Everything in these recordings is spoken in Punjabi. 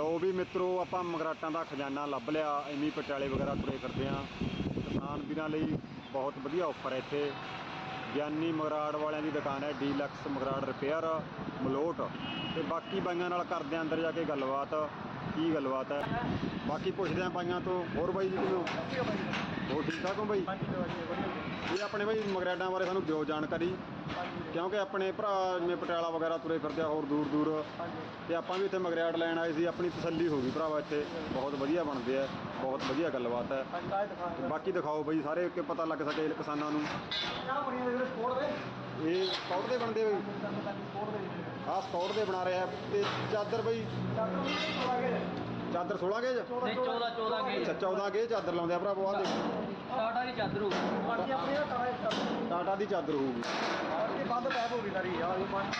ਲੋ ਵੀ ਮਿੱਤਰੋ, ਆਪਾਂ ਮਗਰਾਟਾਂ ਦਾ ਖਜ਼ਾਨਾ ਲੱਭ ਲਿਆ। ਐਵੇਂ ਪਟਿਆਲੇ ਵਗੈਰਾ ਤੁਰੇ ਕਰਦੇ ਆ। ਕਿਸਾਨ ਵੀਰਾਂ ਲਈ ਬਹੁਤ ਵਧੀਆ ਆਫਰ ਹੈ ਇੱਥੇ। ਗਿਆਨੀ ਮਗਰਾੜ ਵਾਲਿਆਂ ਦੀ ਦੁਕਾਨ ਹੈ ਡੀਲਕਸ ਮਗਰਾੜ ਰਿਪੇਅਰ, ਮਲੋਟ। ਤੇ ਬਾਕੀ ਬਾਈਆਂ ਨਾਲ ਕਰਦੇ ਆ ਅੰਦਰ ਜਾ ਕੇ ਗੱਲਬਾਤ। ਕੀ ਗੱਲਬਾਤ ਹੈ? ਬਾਕੀ ਪੁੱਛਦੇ ਆ ਬਾਈਆਂ ਤੋਂ। ਹੋਰ ਬਾਈ ਜੀ ਕਿਵੇਂ ਹੋ? ਹੋਰ ਠੀਕ ਠਾਕ ਹੋ ਬਾਈ? ਇਹ ਆਪਣੇ ਬਾਈ ਮਗਰੈਡਾਂ ਬਾਰੇ ਸਾਨੂੰ ਦਿਓ ਜਾਣਕਾਰੀ। ਕਿਉਂਕਿ ਆਪਣੇ ਭਰਾ ਜਿਵੇਂ ਪਟਿਆਲਾ ਵਗੈਰਾ ਤੁਰੇ ਫਿਰਦੇ ਆ ਹੋਰ ਦੂਰ ਦੂਰ। ਤੇ ਆਪਾਂ ਵੀ ਇੱਥੇ ਮਗਰੈਡ ਲੈਣ ਆਏ ਸੀ, ਆਪਣੀ ਤਸੱਲੀ ਹੋ ਗਈ ਭਰਾਵਾ ਇੱਥੇ। ਬਹੁਤ ਵਧੀਆ ਬਣਦੇ ਆ, ਬਹੁਤ ਵਧੀਆ ਗੱਲਬਾਤ ਹੈ। ਬਾਕੀ ਦਿਖਾਓ ਬਈ, ਸਾਰੇ ਕਿ ਪਤਾ ਲੱਗ ਸਕੇ ਕਿਸਾਨਾਂ ਨੂੰ। ਇਹ ਸਕਾਊਟ ਦੇ ਬਣਦੇ ਬਈ। ਆਹ ਸਕਾਊਟ ਦੇ ਬਣਾ ਰਿਹਾ। ਤੇ ਚਾਦਰ ਬਈ। ਚਾਦਰ 16 ਗੇਜ? ਨਹੀਂ 14 14 ਗੇਜ। ਅੱਛਾ 14 ਗੇਜ ਚਾਦਰ ਲਾਉਂਦੇ ਆ ਭਰਾਵੋ ਦੇਖੋ। ਟਾਟਾ ਦੀ ਚਾਦਰ ਹੋ ਟਾਟਾ ਦੀ ਚਾਦਰ। ਹੋਊਗੀ। ਬੰਦ ਪੈਪ ਹੋ ਗਈ ਸਾਰੀ। ਆ ਇਹ ਬੰਦ।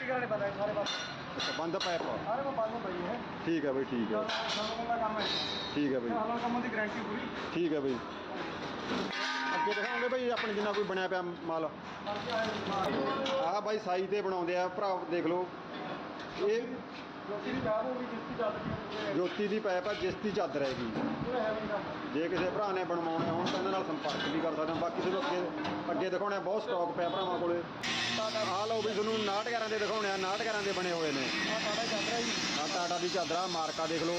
ਕੀ ਕਰਨੇ ਪਤਾ ਹੈ ਸਾਰੇ ਪਾਸੇ ਅੱਛਾ ਬੰਦ ਪਾਈਪ ਸਾਰੇ ਕੋ ਬੰਦ ਪਈ ਹੈ। ਠੀਕ ਹੈ ਬਈ ਠੀਕ ਹੈ ਸਾਨੂੰ ਦਾ ਕੰਮ ਹੈ। ਠੀਕ ਹੈ ਬਈ। ਹਾਲਾਂ ਕੰਮ ਦੀ ਗਾਰੰਟੀ ਪੂਰੀ। ਠੀਕ ਹੈ ਬਈ। ਅੱਗੇ ਦਿਖਾਉਂਗੇ ਬਈ ਆਪਣੇ ਜਿੰਨਾ ਕੋਈ ਬਣਿਆ ਪਿਆ ਮਾਲ। ਆਹ ਬਾਈ ਸਾਈ ਤੇ ਬਣਾਉਂਦੇ ਆ ਭਰਾ ਦੇਖ ਲਓ। ਇਹ ਲੋਕੀ ਦੀ ਪੈਪ ਜੋਤੀ ਦੀ ਪਾਈਪ ਆ ਜਿਸ ਦੀ ਚਾਦਰ ਹੈਗੀ। ਜੇ ਕਿਸੇ ਭਰਾ ਨੇ ਬਣਵਾਉਣੇ ਹੋਣ ਤਾਂ ਇਹਨਾਂ ਨਾਲ ਸੰਪਰਕ ਵੀ ਕਰ ਸਕਦੇ ਹੋ ਬਾਕੀ ਤੁਹਾਨੂੰ ਅੱਗੇ ਅੱਗੇ ਦਿਖਾਉਣੇ ਆ, ਬਹੁਤ ਸਟਾਕ ਪਿਆ ਭਰਾਵਾਂ ਕੋਲੇ। ਆਹ ਲਓ ਵੀ ਤੁਹਾਨੂੰ 69 ਦੇ ਦਿਖਾਉਣੇ ਆ 69 ਦੇ ਬਣੇ ਹੋਏ ਨੇ। ਟਾਟਾ ਚੱਲ ਰਿਹਾ ਆ ਟਾਟਾ ਦੀ ਚਾਦਰਾ ਮਾਰਕਾ ਦੇਖ ਲਓ।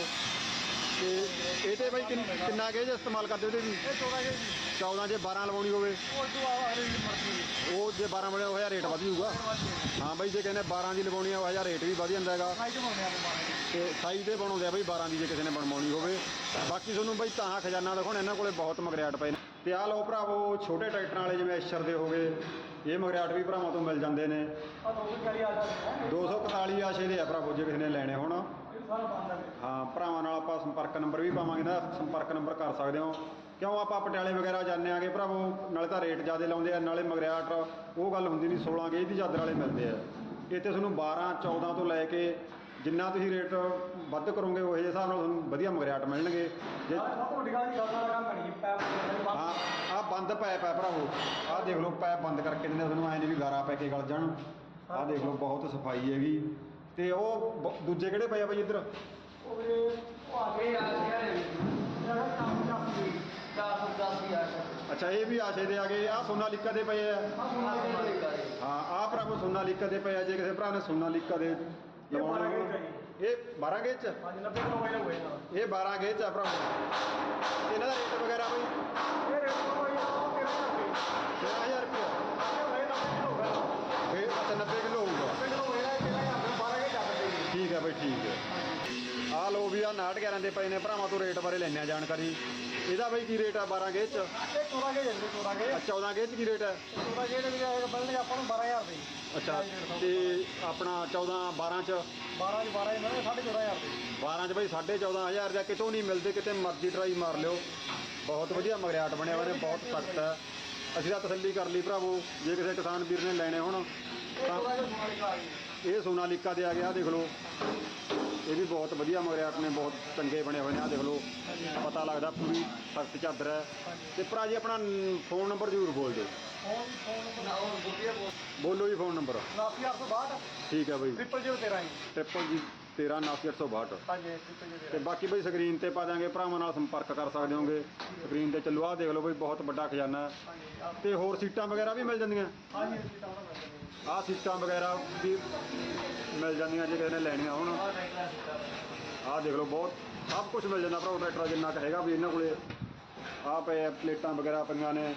ਤੇ ਇਹ ਤੇ ਬਾਈ ਕਿੰਨ- ਕਿੰਨਾ ਗੇਜ ਇਸਤੇਮਾਲ ਕਰਦੇ ਉਹਦੇ ਵੀ? ਇਹ 14 ਹੈ ਜੀ। 14 ਜੇ 12 ਲਵਾਉਣੀ ਹੋਵੇ। ਉਹ ਤੋਂ ਆ ਰਹੀ ਮਰਜ਼ੀ। ਉਹ ਜੇ 12 ਬਣੇ ਹੋਇਆ ਰੇਟ ਵਧ ਜਾਊਗਾ। ਹਾਂ ਬਾਈ ਜੇ ਕਹਿੰਦੇ 12 ਦੀ ਲਵਾਉਣੀ ਆ ਉਹ ਹਜ਼ਾਰ ਰੇਟ ਵੀ ਵਧ ਜਾਂਦਾ ਹੈਗਾ। ਤੇ ਸਾਈਜ਼ ਦੇ ਬਣਾਉਂਦੇ ਆ ਬਈ 12 ਦੀ ਜੇ ਕਿਸੇ ਨੇ ਬਣਵਾਉਣੀ ਹੋਵੇ। ਬਾਕੀ ਤੁਹਾਨੂੰ ਬਈ ਤਾਂ ਖਜ਼ਾਨਾ ਦਿਖਾਉਣ ਇਹਨਾਂ ਕੋਲੇ ਬਹੁਤ ਮਗਰਿਆਟ ਪਏ ਨੇ। ਤੇ ਆਹ ਲਓ ਭਰਾਵੋ ਛੋਟੇ ਟਰੈਕਟਰਾਂ ਵਾਲੇ ਜਿਵੇਂ ਐਸ਼ਰ ਦੇ ਹੋਗੇ ਇਹ ਮਗਰਿਆਟ ਵੀ ਭਰਾਵਾਂ ਤੋਂ ਮਿਲ ਜਾਂਦੇ ਨੇ। ਆ ਦੋ ਸੌ ਚਾਲੀ ਆ ਜਾਂਦਾ ਹੈ 241 ਆਸ਼ੇ ਦੇ ਆ ਭਰਾਵੋ ਜੇ ਕਿਸੇ ਨੇ ਲੈਣੇ ਹੋਣ। ਹਾਂ ਭਰਾਵਾਂ ਨਾਲ ਆਪਾਂ ਸੰਪਰਕ ਨੰਬਰ ਵੀ ਪਾਵਾਂਗੇ ਨਾ ਸੰਪਰਕ ਨੰਬਰ ਕਰ ਸਕਦੇ ਹੋ। ਕਿਉਂ ਆਪਾਂ ਪਟਿਆਲੇ ਵਗੈਰਾ ਜਾਂਦੇ ਆਗੇ ਭਰਾਵੋ? ਨਾਲੇ ਤਾਂ ਰੇਟ ਜ਼ਿਆਦਾ ਲਾਉਂਦੇ ਆ ਨਾਲੇ ਮਗਰਿਆਟ ਉਹ ਗੱਲ ਹੁੰਦੀ ਨਹੀਂ 16 ਗੇਜ ਦੀ ਚਾਦਰ ਵਾਲੇ ਮਿਲਦੇ ਆ। ਇੱਥੇ ਤੁਹਾਨੂੰ 12 14 ਤੋਂ ਲੈ ਕੇ ਜਿੰਨਾ ਤੁਸੀਂ ਰੇਟ ਵੱਧ ਕਰੋਗੇ ਉਹ ਜਿਹੇ ਹਿਸਾਬ ਨਾਲ ਤੁਹਾਨੂੰ ਵਧੀਆ ਮਗਰਿਆਟ ਮਿਲਣਗੇ। ਜੇ ਪੈਪ ਹਾਂ ਆ ਬੰਦ ਪਾਇਪ ਹੈ ਭਰਾਵੋ। ਆਹ ਦੇਖ ਲਓ ਪਾਇਪ ਬੰਦ ਕਰਕੇ ਦਿੰਦੇ ਤੁਹਾਨੂੰ ਐ ਨਹੀਂ ਵੀ ਗਾਰਾ ਪੈ ਕੇ ਗਲ ਜਾਣ। ਆਹ ਦੇਖ ਲਓ ਬਹੁਤ ਸਫ਼ਾਈ ਹੈਗੀ। ਤੇ ਉਹ ਦੂਜੇ ਕਿਹੜੇ ਪਏ ਆ ਬਈ ਇੱਧਰ? ਉਹ ਵੀਰੇ ਉਹ ਆ ਇਹ ਆ ਗਿਆ ਨੇ ਜਿਹੜਾ ਕੰਮ ਕਰਦੀ 410 ਦੀ ਆ ਅੱਛਾ ਇਹ ਵੀ ਆਸ਼ੇ ਦੇ ਆ ਗਏ ਆ ਸੋਨਾਲੀਕਾ ਦੇ ਪਏ ਆ। ਆ ਸੁਣਾ ਕੇ ਹਾਂ ਆ ਭਰਾਵੋ ਸੋਨਾਲੀਕਾ ਦੇ ਪਏ ਆ ਜੇ ਕਿਸੇ ਭਰਾ ਨੇ ਸੋਨਾਲੀਕਾ ਦੇ ਲਵਾਉਣੇ 12 ਗੇਜ ਹੋਣ। ਇਹ 12 ਗੇਜ ਚ? ਅੱਜ 90 ਕਿਲੋ ਹੋਇਆ ਹੋਇਆ ਨਾ ਇਹ 12 ਗੇਜ ਚ ਆ ਇਹਨਾਂ ਦਾ ਰੇਟ ਵਗੈਰਾ ਬਈ ਇਹ ਰੇਟ ਕੋਈ ਉਹ ਕਿਹੜਾ ਕਰਦੇ 13000 ਰੁਪਏ। 11 ਦੇ ਪਏ ਨੇ। ਭਰਾਵਾਂ ਤੋਂ ਰੇਟ ਬਾਰੇ ਲੈਣੇ ਜਾਣਕਾਰੀ। ਇਹਦਾ ਬਈ ਕੀ ਰੇਟ ਆ? 12 ਗੇਜ ਚ ਇਹ 14 ਗੇਜ ਨੇ 14 ਗੇਜ 14 ਗੇਜ ਕੀ ਰੇਟ ਹੈ 14 ਗੇਜ ਵੀ ਆਏਗਾ ਬਲਨੇ ਆਪਾਂ ਨੂੰ 12000 ਦੇ। ਅੱਛਾ ਤੇ ਆਪਣਾ 14 12 ਚ? 12 ਚ 12 ਇਹਨਾਂ 14500 ਦੇ। 12 ਚ ਬਈ 14500 ਜਾਂ ਕਿਤੋਂ ਨਹੀਂ ਮਿਲਦੇ ਕਿਤੇ ਮਰਜ਼ੀ ਟਰਾਈ ਮਾਰ ਲਿਓ। ਬਹੁਤ ਵਧੀਆ ਮਗਰਿਆਟ ਬਣਿਆ ਹੋਇਆ ਨੇ ਬਹੁਤ ਸਖਤ ਹੈ ਅਸੀਂ ਤਾਂ ਤਸੱਲੀ ਕਰ ਲਈ ਭਰਾਵੋ ਜੇ ਕਿਸੇ ਕਿਸਾਨ ਵੀਰ ਨੇ ਲੈਣੇ ਹੋਣ ਤਾਂ ਇਹ ਸੋਨਾਲੀਕਾ ਦੇ ਆ ਗਿਆ ਦੇਖ ਲਓ। ਇਹ ਵੀ ਬਹੁਤ ਵਧੀਆ ਮਗਰਿਆਟ ਨੇ ਬਹੁਤ ਚੰਗੇ ਬਣੇ ਹੋਏ ਨੇ ਆ ਦੇਖ ਲਓ। ਪਤਾ ਲੱਗਦਾ ਪੂਰੀ ਸਖਤ ਚਾਦਰ ਹੈ। ਤੇ ਭਰਾ ਜੀ ਆਪਣਾ ਫੋਨ ਨੰਬਰ ਜ਼ਰੂਰ ਬੋਲ ਦਿਓ। ਫੋਨ ਫੋਨ ਬੋਲ ਜੀ ਫੋਨ ਨੰਬਰ। 89862 ਠੀਕ ਹੈ ਬਈ। ਟ੍ਰਿਪਲ 013 ਟ੍ਰਿਪਲ ਜੀ। 1396862 ਹਾਂਜੀ ਟ੍ਰਿਪਲ ਤੇ 013 ਬਾਕੀ ਬਈ ਸਕਰੀਨ ਤੇ ਪਾ ਦਾਂਗੇ ਭਰਾਵਾਂ ਨਾਲ ਸੰਪਰਕ ਕਰ ਸਕਦੇ ਹੋਗੇ। ਸਕਰੀਨ ਤੇ ਚੱਲੋ ਆਹ ਦੇਖ ਲਓ ਬਈ ਬਹੁਤ ਵੱਡਾ ਖਜ਼ਾਨਾ ਤੇ ਹੋਰ ਸੀਟਾਂ ਵਗੈਰਾ ਵੀ ਮਿਲ ਜਾਂਦੀਆਂ? ਆਹ ਸੀਟਾਂ ਵਗੈਰਾ ਵੀ ਮਿਲ ਜਾਂਦੀਆਂ ਜੇ ਕਿਸੇ ਨੇ ਲੈਣੀਆਂ ਹੋਣ ਆ ਟਰੈਕਟਰ ਸਿੱਟਾ ਆਹ ਦੇਖ ਲਓ ਬਹੁਤ ਸਭ ਕੁਝ ਮਿਲ ਜਾਂਦਾ ਭਰਾ ਟਰੈਕਟਰ ਜਿੰਨਾ ਕੁ ਹੈਗਾ ਵੀ ਇਹਨਾਂ ਕੋਲੇ। ਆਹ ਪਏ ਆ, ਪਲੇਟਾਂ ਵਗੈਰਾ ਪਈਆਂ ਨੇ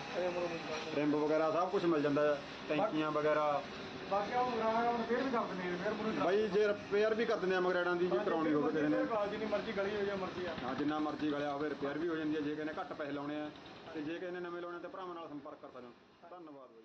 ਰਿੰਬ ਵਗੈਰਾ ਸਭ ਕੁਝ ਮਿਲ ਜਾਂਦਾ ਹੈ ਟੈਂਕੀਆਂ ਵਗੈਰਾ। ਬਾਕੀ ਉਹ ਮੁਰਾਣਾ ਉਹ ਫੇਰ ਵੀ ਕਰ ਦਿੰਦੇ ਨੇ ਫੇਰ ਮੁਰੇ ਬਾਈ ਜੇ ਰਿਪੇਅਰ ਵੀ ਕਰ ਦਿੰਦੇ ਆ ਮਗਰੇੜਾਂ ਦੀ ਜੇ ਕਰਾਉਣੀ ਹੋਵੇ ਕਿਸੇ ਨੇ। ਜਿੰਨੀ ਮਰਜ਼ੀ ਗਲੀ ਹੋ ਜਾ ਮਰਜ਼ੀ ਆ। ਹਾਂ ਜਿੰਨਾ ਮਰਜ਼ੀ ਗਲਿਆ ਹੋਵੇ ਰਿਪੇਅਰ ਵੀ ਹੋ ਜਾਂਦੀ ਹੈ ਜੇ ਕਿਸੇ ਨੇ ਘੱਟ ਪੈਸੇ ਲਾਉਣੇ ਆ ਤੇ ਜੇ ਕਿਸੇ ਨੇ ਨਵੇਂ ਲਾਉਣੇ ਆ ਤੇ ਭਰਾਵਾਂ ਨਾਲ ਸੰਪਰਕ ਕਰ ਸਕਦੇ ਹੋ। ਧੰਨਵਾਦ ਬਾਈ